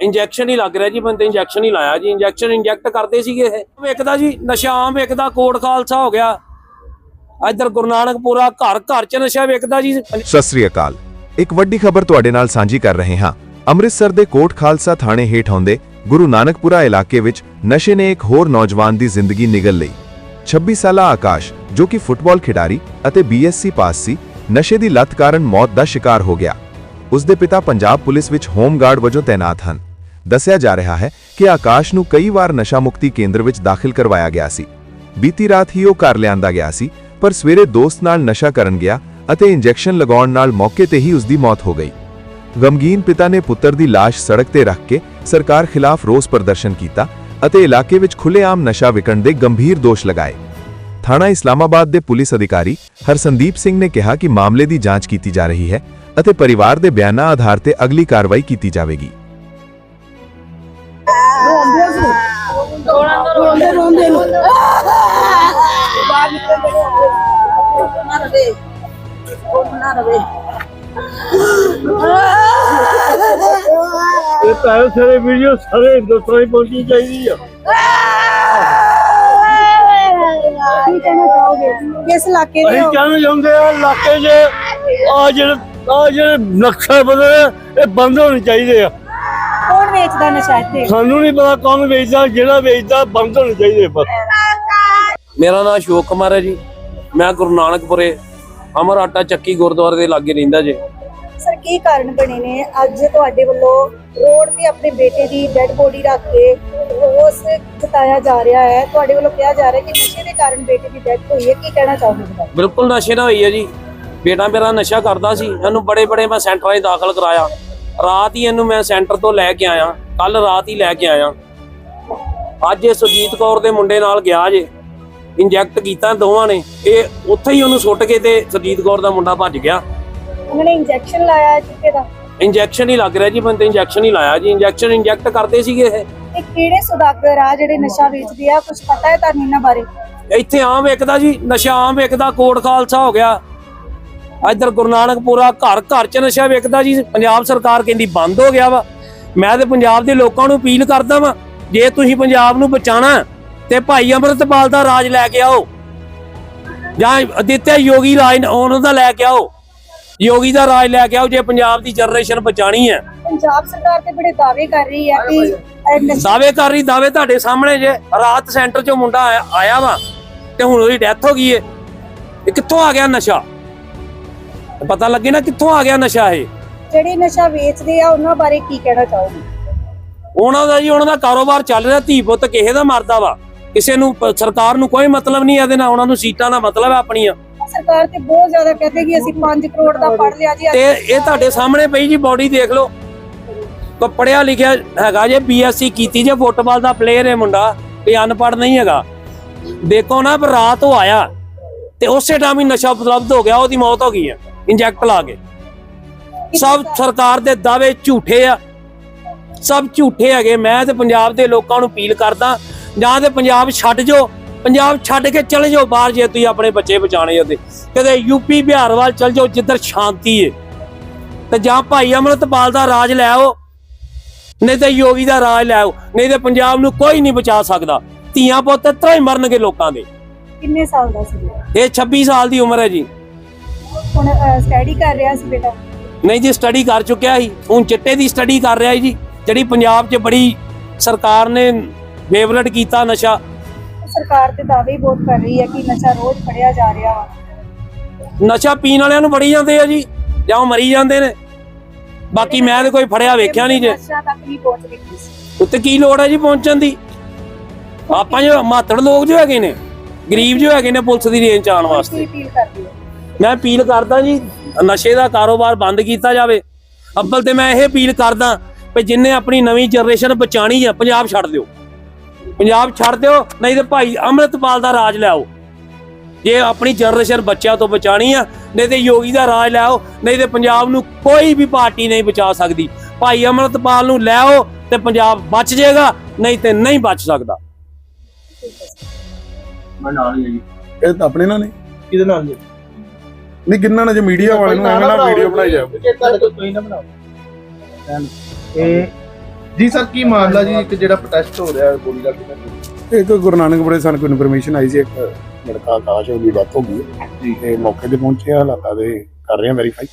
Injection ਹੀ ਲੱਗ ਰਿਹਾ ਜੀ, ਬੰਦੇ ਇੰਜੈਕਸ਼ਨ ਹੀ ਲਾਇਆ ਜੀ। ਇੰਜੈਕਸ਼ਨ ਇੰਜੈਕਟ ਕਰਦੇ ਸੀਗੇ ਇਹ। ਵਿਕਦਾ ਜੀ ਨਸ਼ਾ ਆਮ ਵਿਕਦਾ ਕੋਟ ਖਾਲਸਾ ਹੋ ਗਿਆ। ਇੱਧਰ ਗੁਰੂ ਨਾਨਕਪੁਰਾ ਘਰ ਘਰ ਚ ਨਸ਼ਾ ਵਿਕਦਾ ਜੀ। ਸਤਿ ਸ੍ਰੀ ਅਕਾਲ। ਇੱਕ ਵੱਡੀ ਖਬਰ ਤੁਹਾਡੇ ਨਾਲ ਸਾਂਝੀ ਕਰ ਰਹੇ ਹਾਂ। ਅੰਮ੍ਰਿਤਸਰ ਦੇ ਕੋਟ ਖਾਲਸਾ ਥਾਣੇ ਹੇਠ ਆਉਂਦੇ ਗੁਰੂ ਨਾਨਕਪੁਰਾ ਇਲਾਕੇ ਵਿੱਚ ਨਸ਼ੇ ਨੇ ਇੱਕ ਹੋਰ ਨੌਜਵਾਨ ਦੀ ਜ਼ਿੰਦਗੀ ਨਿਗਲ ਲਈ। 26 ਸਾਲਾ ਆਕਾਸ਼, ਜੋ ਕਿ ਫੁੱਟਬਾਲ ਖਿਡਾਰੀ ਅਤੇ ਬੀਐਸਸੀ ਪਾਸ ਸੀ, ਨਸ਼ੇ ਦੀ ਲਤ ਕਾਰਨ ਮੌਤ ਦਾ ਸ਼ਿਕਾਰ ਹੋ ਗਿਆ। ਉਸ ਦੇ ਪਿਤਾ ਪੰਜਾਬ ਪੁਲਿਸ ਵਿੱਚ ਹੋਮਗਾਰਡ ਵਜੋਂ ਤਾਇਨਾਤ ਹਨ। ਦੱਸਿਆ ਜਾ ਰਿਹਾ ਹੈ ਕਿ ਆਕਾਸ਼ ਨੂੰ ਕਈ ਵਾਰ ਨਸ਼ਾ ਮੁਕਤੀ ਕੇਂਦਰ ਵਿੱਚ ਦਾਖਲ ਕਰਵਾਇਆ ਗਿਆ ਸੀ। ਬੀਤੀ ਰਾਤ ਹੀ ਉਹ ਘਰ ਲਿਆਂਦਾ ਗਿਆ ਸੀ, ਪਰ ਸਵੇਰੇ ਦੋਸਤ ਨਾਲ ਨਸ਼ਾ ਕਰਨ ਗਿਆ ਅਤੇ ਇੰਜੈਕਸ਼ਨ ਲਗਾਉਣ ਨਾਲ ਮੌਕੇ ਤੇ ਹੀ ਉਸ ਦੀ ਮੌਤ ਹੋ ਗਈ। ਗਮਗੀਨ ਪਿਤਾ ਨੇ ਪੁੱਤਰ ਦੀ ਲਾਸ਼ ਸੜਕ ਤੇ ਰੱਖ ਕੇ ਸਰਕਾਰ ਖਿਲਾਫ ਰੋਸ ਪ੍ਰਦਰਸ਼ਨ ਕੀਤਾ ਅਤੇ ਇਲਾਕੇ ਵਿੱਚ ਖੁੱਲੇਆਮ ਨਸ਼ਾ ਵਿਕਣ ਦੇ ਗੰਭੀਰ ਦੋਸ਼ ਲਗਾਏ। ਥਾਣਾ ਇਸਲਾਮਾਬਾਦ ਦੇ ਪੁਲਿਸ ਅਧਿਕਾਰੀ ਹਰਸੰਦੀਪ ਸਿੰਘ ਨੇ ਕਿਹਾ ਕਿ ਮਾਮਲੇ ਦੀ ਜਾਂਚ ਕੀਤੀ ਜਾ ਰਹੀ ਹੈ ਅਤੇ ਪਰਿਵਾਰ ਦੇ ਬਿਆਨਾਂ ਆਧਾਰ ਤੇ ਅਗਲੀ ਕਾਰਵਾਈ ਕੀਤੀ ਜਾਵੇਗੀ। ਰੋਂਦੇ ਰੋਂਦੇ ਨੂੰ। ਬਾਹਰ ਨਿਕਲ ਨਾ ਰਵੇ ਉਹ ਨਾ ਰਵੇ ਇਹ ਤਾਂ ਸਾਰੇ ਵੀਡੀਓ ਸਾਰੇ ਹਿੰਦੁਸਤਾਨ ਹੀ ਪਹੁੰਚਣੀ ਚਾਹੀਦੀ ਆ। ਕੀ ਕਹਿਣਾ ਚਾਹੋਗੇ? ਕਿਸ ਇਲਾਕੇ ਦੇ ਅਸੀਂ ਹੋ? ਕਹਿਣਾ ਚਾਹੁੰਦੇ ਆ ਇਲਾਕੇ 'ਚ ਆ ਜਿਹੜੇ ਆ ਜਿਹੜੇ ਨਕਸ਼ਾ ਬਦਲੇ ਇਹ ਬੰਦ ਹੋਣੇ ਚਾਹੀਦੇ ਆ। ਵੇਚਦਾ ਨਸ਼ਾ ਇੱਥੇ? ਸਾਨੂੰ ਨਹੀਂ ਪਤਾ ਕੌਣ ਵੇਚਦਾ ਜਿਹੜਾ ਵੇਚਦਾ ਬੰਦ ਹੋਣੇ ਚਾਹੀਦੇ ਬਸ। ਮੇਰਾ ਨਾਮ ਅਸ਼ੋਕ ਕੁਮਾਰ ਹੈ ਜੀ। ਮੈਂ ਗੁਰੂ ਨਾਨਕਪੁਰੇ। ਅਮਰ ਆਟਾ ਚੱਕੀ ਗੁਰਦੁਆਰੇ ਦੇ ਲਾਗੇ ਰਹਿੰਦਾ ਜੀ। ਸਰ ਕੀ ਕਾਰਨ ਬਣੇ ਨੇ? ਅੱਜ ਤੁਹਾਡੇ ਵੱਲੋਂ ਰੋਡ ਤੇ ਆਪਣੇ ਬੇਟੇ ਦੀ ਡੈੱਡ ਬੋਡੀ ਰੱਖ ਕੇ ਰੋਸ ਜਤਾਇਆ ਜਾ ਰਿਹਾ ਹੈ। ਤੁਹਾਡੇ ਵੱਲੋਂ ਕਿਹਾ ਜਾ ਰਿਹਾ ਕਿ ਨਸ਼ੇ ਦੇ ਕਾਰਨ ਬੇਟੇ ਦੀ ਡੈਥ ਹੋਈ ਹੈ। ਕੀ ਕਹਿਣਾ ਚਾਹੋਗੇ? ਬਿਲਕੁਲ ਨਸ਼ੇ ਨਾਲ ਹੋਈ ਹੈ ਜੀ। ਬੇਟਾ ਮੇਰਾ ਨਸ਼ਾ ਕਰਦਾ ਸੀ। ਇਹਨੂੰ ਬੜੇ ਬੜੇ ਮੈਂ ਸੈਂਟਰਾਂ 'ਚ ਦਾਖਲ ਕਰਾਇਆ। ਰਾਤ ਹੀ ਇਹਨੂੰ ਮੈਂ ਸੈਂਟਰ ਤੋਂ ਲੈ ਕੇ ਆਇਆ ਕੱਲ ਰਾਤ ਹੀ ਲੈ ਕੇ ਆਇਆ। ਅੱਜ ਇਹ ਸੁਜੀਤ ਕੌਰ ਦੇ ਮੁੰਡੇ ਨਾਲ ਗਿਆ ਜੇ ਇੰਜੈਕਟ ਕੀਤਾ ਦੋਵਾਂ ਨੇ ਇਹ ਉੱਥੇ ਹੀ ਉਹਨੂੰ ਸੁੱਟ ਕੇ ਤੇ ਸੁਜੀਤ ਕੌਰ ਦਾ ਮੁੰਡਾ ਭੱਜ ਗਿਆ। ਉਹਨਾਂ ਨੇ ਇੰਜੈਕਸ਼ਨ ਲਾਇਆ ਚਿੱਟੇ ਦਾ ਇੰਜੈਕਸ਼ਨ ਹੀ ਲੱਗ ਰਿਹਾ ਜੀ ਬੰਦੇ ਇੰਜੈਕਸ਼ਨ ਹੀ ਲਾਇਆ ਜੀ ਇੰਜੈਕਸ਼ਨ ਇੰਜੈਕਟ ਕਰਦੇ ਸੀਗੇ ਇਹ। ਇਹ ਕਿਹੜੇ ਸੁਦਾਗਰ ਆ ਜਿਹੜੇ ਨਸ਼ਾ ਵੇਚਦੇ ਆ? ਕੁਝ ਪਤਾ ਹੈ ਤੁਹਾਨੂੰ ਇਹਨਾਂ ਬਾਰੇ? ਇੱਥੇ ਆਮ ਵਿਕਦਾ ਜੀ ਨਸ਼ਾ ਆਮ ਵਿਕਦਾ ਕੋਟ ਖਾਲਸਾ ਹੋ ਗਿਆ। ਇੱਧਰ ਗੁਰੂ ਨਾਨਕਪੁਰਾ ਘਰ ਘਰ ਚ ਨਸ਼ਾ ਵਿਕਦਾ ਜੀ। ਪੰਜਾਬ ਸਰਕਾਰ ਕਹਿੰਦੀ ਬੰਦ ਹੋ ਗਿਆ ਵਾ। ਮੈਂ ਤੇ ਪੰਜਾਬ ਦੇ ਲੋਕਾਂ ਨੂੰ ਅਪੀਲ ਕਰਦਾ ਵਾਂ ਜੇ ਤੁਸੀਂ ਪੰਜਾਬ ਨੂੰ ਬਚਾਣਾ ਤੇ ਭਾਈ ਅੰਮ੍ਰਿਤਪਾਲ ਦਾ ਰਾਜ ਲੈ ਕੇ ਆਓ ਜਾਂ ਅਦਿੱਤਿਆ ਯੋਗੀ ਰਾਜ ਉਹਨਾਂ ਦਾ ਲੈ ਕੇ ਆਓ। ਯੋਗੀ ਦਾ ਰਾਜ ਲੈ ਕੇ ਆਓ ਜੇ ਪੰਜਾਬ ਦੀ ਜਨਰੇਸ਼ਨ ਬਚਾਣੀ ਹੈ। ਪੰਜਾਬ ਸਰਕਾਰ ਤੇ ਬੜੇ ਦਾਅਵੇ ਕਰ ਰਹੀ ਹੈ ਕਿ ਦਾਅਵੇ ਕਰ ਰਹੀ ਦਾਅਵੇ ਤੁਹਾਡੇ ਸਾਹਮਣੇ ਜੇ। ਰਾਤ ਸੈਂਟਰ ਚੋਂ ਮੁੰਡਾ ਆਇਆ- ਆਇਆ ਵਾ ਤੇ ਹੁਣ ਉਹਦੀ ਡੈਥ ਹੋ ਗਈ ਏ। ਇਹ ਕਿੱਥੋਂ ਆ ਗਿਆ ਨਸ਼ਾ? ਪਤਾ ਲੱਗੇ ਨਾ ਕਿੱਥੋਂ ਆ ਗਿਆ ਨਸ਼ਾ ਇਹ? ਜਿਹੜੇ ਨਸ਼ਾ ਵੇਚਦੇ ਆ ਉਹਨਾਂ ਬਾਰੇ ਕੀ ਕਹਿਣਾ ਚਾਹੋਗੇ? ਉਹਨਾਂ ਦਾ ਜੀ ਉਹਨਾਂ ਦਾ ਕਾਰੋਬਾਰ ਚੱਲ ਰਿਹਾ ਧੀ ਪੁੱਤ ਕਿਸੇ ਦਾ ਮਰਦਾ ਵਾ। ਕਿਸੇ ਨੂੰ ਪ- ਸਰਕਾਰ ਨੂੰ ਕੋਈ ਮਤਲਬ ਨਹੀਂ ਇਹਦੇ ਨਾਲ ਉਹਨਾਂ ਨੂੰ ਸੀਟਾਂ ਦਾ ਮਤਲਬ ਹੈ ਆਪਣੀਆਂ। ਸਰਕਾਰ ਤੇ ਬਹੁਤ ਜ਼ਿਆਦਾ ਕਹਿੰਦੇ ਕਿ ਅਸੀਂ 5 ਕਰੋੜ ਦਾ ਫੜ ਲਿਆ ਜੀ। ਤੇ ਇਹ ਤੁਹਾਡੇ ਸਾਹਮਣੇ ਪਈ ਜੀ ਬੋਡੀ ਦੇਖ ਲਓ। ਕੋ ਪੜਿਆ ਲਿਖਿਆ ਹੈਗਾ ਜੇ ਬੀਐਸਸੀ ਕੀਤੀ ਜੇ ਫੁੱਟਬਾਲ ਦਾ ਪਲੇਅਰ ਹੈ ਮੁੰਡਾ ਇਹ ਅਨਪੜ੍ਹ ਨਹੀਂ ਹੈਗਾ। ਦੇਖੋ ਨਾ ਪਰ ਰਾਤ ਉਹ ਆਇਆ ਤੇ ਉਸੇ ਟਾਈਮ ਹੀ ਨਸ਼ਾ ਉਪਲਬਧ ਹੋ ਗਿਆ ਉਹਦੀ ਮੌਤ ਹੋ ਗਈ ਹੈ। ਇੰਜੈਕਟ ਲਾ ਕੇ। ਸਭ ਸਰਕਾਰ ਦੇ ਦਾਅਵੇ ਝੂਠੇ ਆ। ਸਭ ਝੂਠੇ ਹੈਗੇ। ਮੈਂ ਤੇ ਪੰਜਾਬ ਦੇ ਲੋਕਾਂ ਨੂੰ ਅਪੀਲ ਕਰਦਾ ਜਾਂ ਤੇ ਪੰਜਾਬ ਛੱਡ ਜਾਓ। ਪੰਜਾਬ ਛੱਡ ਕੇ ਚਲੇ ਜਾਓ ਬਾਹਰ ਜੇ ਤੁਸੀਂ ਆਪਣੇ ਬੱਚੇ ਬਚਾਣੇ ਉਹਦੇ। ਕਦੇ ਯੂਪੀ ਬਿਹਾਰ ਵੱਲ ਚਲ ਜਾਓ ਜਿੱਧਰ ਸ਼ਾਂਤੀ ਏ। ਤੇ ਜਾਂ ਭਾਈ ਅਮਰਤਪਾਲ ਦਾ ਰਾਜ ਲੈ ਆਓ। ਨਹੀਂ ਤੇ ਯੋਗੀ ਦਾ ਰਾਜ ਲੈ ਆਓ। ਨਹੀਂ ਤੇ ਪੰਜਾਬ ਨੂੰ ਕੋਈ ਨਹੀਂ ਬਚਾ ਸਕਦਾ। ਧੀਆਂ ਪੁੱਤ ਤਰ੍ਹਾਂ ਹੀ ਮਰਨਗੇ ਲੋਕਾਂ ਦੇ। ਕਿੰਨੇ ਸਾਲ ਦਾ ਸੀ? ਇਹ 26 ਸਾਲ ਦੀ ਉਮਰ ਹੈ ਜੀ। ਹੁਣ ਸਟੱਡੀ ਕਰ ਰਿਹਾ ਸੀ ਬੇਟਾ। ਨਹੀਂ ਜੀ ਸਟੱਡੀ ਕਰ ਚੁੱਕਿਆ ਸੀ। ਹੁਣ ਚਿੱਟੇ ਦੀ ਸਟੱਡੀ ਕਰ ਰਿਹਾ ਜੀ ਜਿਹੜੀ ਪੰਜਾਬ 'ਚ ਬੜੀ ਸਰਕਾਰ ਨੇ ਫੇਵਰਟ ਕੀਤਾ ਨਸ਼ਾ। ਸਰਕਾਰ ਤੇ ਦਾਅਵੇ ਬਹੁਤ ਕਰ ਰਹੀ ਹੈ ਕਿ ਨਸ਼ਾ ਰੋਜ਼ ਫੜਿਆ ਜਾ ਰਿਹਾ ਵਾ। ਨਸ਼ਾ ਪੀਣ ਵਾਲਿਆਂ ਨੂੰ ਬੜੀ ਜਾਂਦੇ ਆ ਜੀ ਜਾਂ ਉਹ ਮਰੀ ਜਾਂਦੇ ਨੇ। ਬਾਕੀ ਮੈਂ ਤੇ ਕੋਈ ਫੜਿਆ ਵੇਖਿਆ ਨਹੀਂ ਜੇ। ਨਸ਼ਾ ਤੱਕ ਨਹੀਂ ਪਹੁੰਚ ਰਹੀ ਸੀ। ਉੱਤੇ ਕੀ ਲੋੜ ਹੈ ਜੀ ਪਹੁੰਚਣ ਦੀ? ਆਪਾਂ ਜੋ ਮਾਤੜ ਲੋਕ ਜੋ ਹੈਗੇ ਨੇ ਗਰੀਬ ਜੋ ਹੈਗੇ ਨੇ ਪੁਲਿਸ ਦੀ ਰੇਂਜ ਚ ਆਉਣ ਵਾਸਤੇ। ਅਪੀਲ ਕਰਦੀ ਹੈ। ਮੈਂ ਅਪੀਲ ਕਰਦਾ ਜੀ ਨਸ਼ੇ ਦਾ ਕਾਰੋਬਾਰ ਬੰਦ ਕੀਤਾ ਜਾਵੇ। ਅੱਬਲ ਤੇ ਮੈਂ ਇਹ ਅਪੀਲ ਕਰਦਾ ਵੀ ਜਿੰਨੇ ਆਪਣੀ ਨਵੀਂ ਜਨਰੇਸ਼ਨ ਬਚਾਣੀ ਆ ਪੰਜਾਬ ਛੱਡ ਦਿਓ। ਪੰਜਾਬ ਛੱਡ ਦਿਓ ਨਹੀਂ ਤੇ ਭਾਈ ਅੰਮ੍ਰਿਤਪਾਲ ਦਾ ਰਾਜ ਲਿਆਓ ਜੇ ਆਪਣੀ ਜਨਰੇਸ਼ਨ ਬੱਚਿਆਂ ਤੋਂ ਬਚਾਣੀ ਆ ਨਹੀਂ ਤੇ ਯੋਗੀ ਦਾ ਰਾਜ ਲਿਆਓ ਨਹੀਂ ਤੇ ਪੰਜਾਬ ਨੂੰ ਕੋਈ ਵੀ ਪਾਰਟੀ ਨਹੀਂ ਬਚਾ ਸਕਦੀ। ਭਾਈ ਅੰਮ੍ਰਿਤਪਾਲ ਨੂੰ ਲਿਆਓ ਤੇ ਪੰਜਾਬ ਬਚ ਜਾਏਗਾ ਨਹੀਂ ਤੇ ਨਹੀਂ ਬਚ ਸਕਦਾ। ਮੈਂ ਨਾਲ ਹੀ ਆ ਜੀ। ਇਹ ਤਾਂ ਆਪਣੇ ਨਾਲ ਨੇ ਕਿਹਦੇ ਨਾਲ ਜੀ? ਨਹੀਂ ਕਿੰਨਾ ਨੇ ਜੇ ਮੀਡੀਆ ਵਾਲੇ ਨੂੰ ਐਵੇਂ ਨਾ ਵੀਡੀਓ ਬਣਾਈ ਜਾਵੇ। ਤੁਹਾਡੇ ਕੋਲ ਤੁਸੀਂ ਨਾ ਬਣਾਓ। ਇਹ ਜੀ ਸਰ ਕੀ ਮਾਮਲਾ ਜੀ? ਇੱਕ ਜਿਹੜਾ ਪ੍ਰੋਟੈਸਟ ਹੋ ਰਿਹਾ ਗੋਲੀ ਦਾ ਇੱਕ ਗੁਰੂ ਨਾਨਕਪੁਰੇ ਸਾਨੂੰ ਕੋਈ ਇਨਫੋਰਮੇਸ਼ਨ ਆਈ ਸੀ ਇੱਕ ਲੜਕਾ ਆਕਾਸ਼ ਉਹਦੀ ਡੈਥ ਹੋ ਗਈ। ਜੀ। ਤੇ ਮੌਕੇ ਤੇ ਪਹੁੰਚੇ ਆ, ਹਾਲਾਤਾਂ ਦੇ ਕਰ ਰਹੇ ਆ ਵੈਰੀਫਾਈ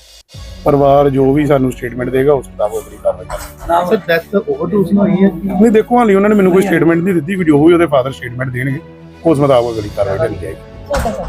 ਪਰਿਵਾਰ ਜੋ ਵੀ ਸਾਨੂੰ ਸਟੇਟਮੈਂਟ ਦੇਗਾ ਉਸ ਦਾ ਅਗਲੀ ਕਾਰਵਾਈ ਕਰਾਂਗੇ ਸਰ ਡੈਥ ਓਵਰਡੋਜ਼ ਨਾਲ ਹੋਈ ਹੈ ਨਹੀਂ ਦੇਖੋ ਹਾਲੀ ਉਹਨਾਂ ਨੇ ਮੈਨੂੰ ਕੋਈ ਸਟੇਟਮੈਂਟ ਨਹੀਂ ਦਿੱਤੀ ਵੀਡੀਓ ਹੋਈ ਉਹਦੇ ਫਾਦਰ ਸਟੇਟਮੈਂਟ ਦੇਣਗੇ। ਉਸ ਮੁਤਾਬਕ ਅਗਲੀ ਕਾਰਵਾਈ ਕਰੀ ਜਾਏਗੀ। ਠੀਕ ਹੈ ਸਰ।